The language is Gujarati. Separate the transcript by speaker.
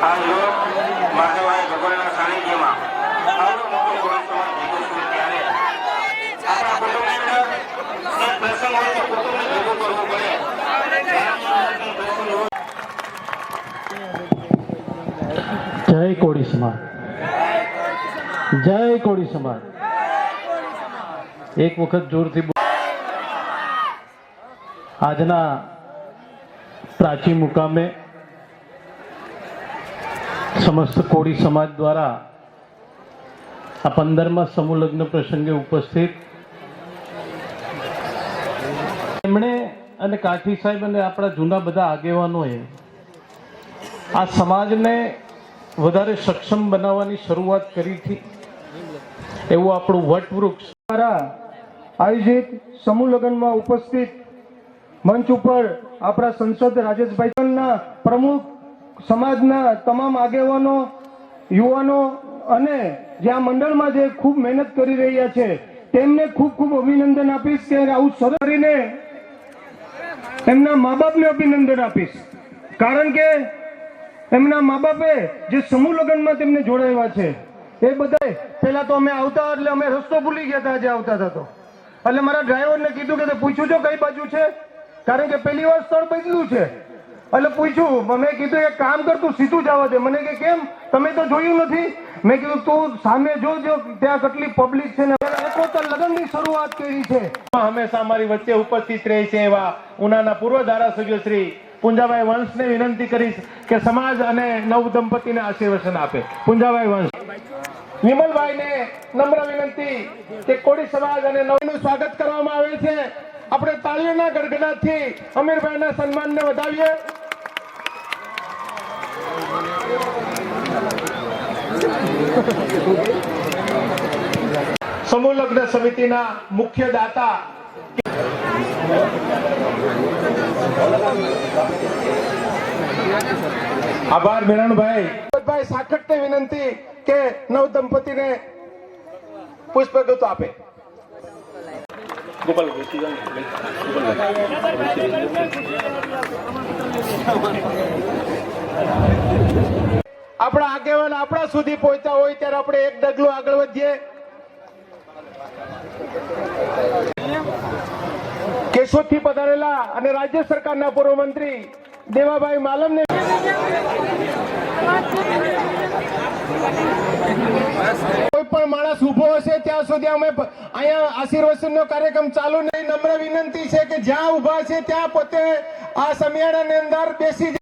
Speaker 1: આ યુવક માધવભાઈ ભગવાનના સાનિધ્યમાં આવડો મોટો ગોળ સમાજ ભેગો થયો ત્યારે આપણા કુટુંબની અંદર એક પ્રસંગ હોય તો કુટુંબને ભેગું કરવું પડે જ્યારે પ્રસંગ હોય
Speaker 2: જય કોળી સમાજ જય કોળી સમાજ એક વખત જોરથી બોલ- આજના પ્રાચી મુકામે સમસ્ત કોળી સમાજ દ્વારા આ પંદરમા સમૂહલગ્ન પ્રસંગે ઉપસ્થિત. એમણે અને કાઠી સાહેબ અને આપણા જૂના બધા આગેવાનોએ આ સમાજને વધારે સક્ષમ બનાવવાની શરૂઆત કરી હતી. એવું આપણું વટવૃક્ષ.
Speaker 3: દ્વારા આયોજિત સમૂહ લગ્નમાં ઉપસ્થિત મંચ ઉપર આપણા સંસદ રાજેશભાઈના પ્રમુખ સમાજના તમામ આગેવાનો, યુવાનો અને જે આ મંડળમાં જે ખૂબ મહેનત કરી રહ્યા છે, તેમને ખૂબ ખૂબ અભિનંદન આપીશ કે આવું સરળ કરીને એમના મા બાપને અભિનંદન આપીશ. કારણ કે એમના મા બાપે જે સમૂહ લગ્નમાં તેમને જોડાવ્યા છે, એ બધા પેલા તો અમે આવતા એટલે અમે રસ્તો ભૂલી ગયા હતા આજે આવતા હતા તો. એટલે મારા ડ્રાઈવરને કીધું કે પૂછ્યું છો કઈ બાજુ છે? કારણ કે પહેલી વાર સ્થળ બદલ્યું છે? એટલે પૂછ્યું, મેં કીધું એક કામ કર, તું સીધું જવા દે. મને કે, કેમ? તમે તો જોયું નથી. મેં કીધું, તું સામે જોજો ત્યાં કેટલી પબ્લિક છે ને શરૂઆત કરી છે.
Speaker 2: હંમેશા અમારી વચ્ચે ઉપસ્થિત રહે છે એવા ઉનાના પૂર્વ ધારાસભ્ય શ્રી પુંજાભાઈ વંશને વિનંતી કરીશ કે સમાજ અને નવ દંપતીને આશીર્વચન આપે. પુંજાભાઈ વંશ. વિમલભાઈને નમ્ર વિનંતી કે કોળી સમાજ અને નવનું સ્વાગત કરવામાં આવે છે. આપણે તાળીઓના ગડગડાટથી અમીરભાઈના સન્માનને વધાવીએ. સમૂહ લગ્ન સમિતિના મુખ્ય દાતા આભાર મેરણભાઈ. ભાઈ સાખટને વિનંતી કે નવ દંપતીને પુષ્પગુત આપે. આપણા આગેવાન આપણા સુધી પહોંચતા હોય ત્યારે આપણે એક ડગલું આગળ વધીએ. કેશોદથી પધારેલા અને રાજ્ય સરકારના પૂર્વ મંત્રી દેવાભાઈ માલમને કોઈ પણ માણસ ઊભો હશે ત્યાં સુધી અમે અહીંયા આશીર્વચન નો કાર્યક્રમ ચાલુ નહીં નમ્ર વિનંતી છે કે જ્યાં ઊભા છે ત્યાં પોતે આ સમિયાણાની અંદર બેસી.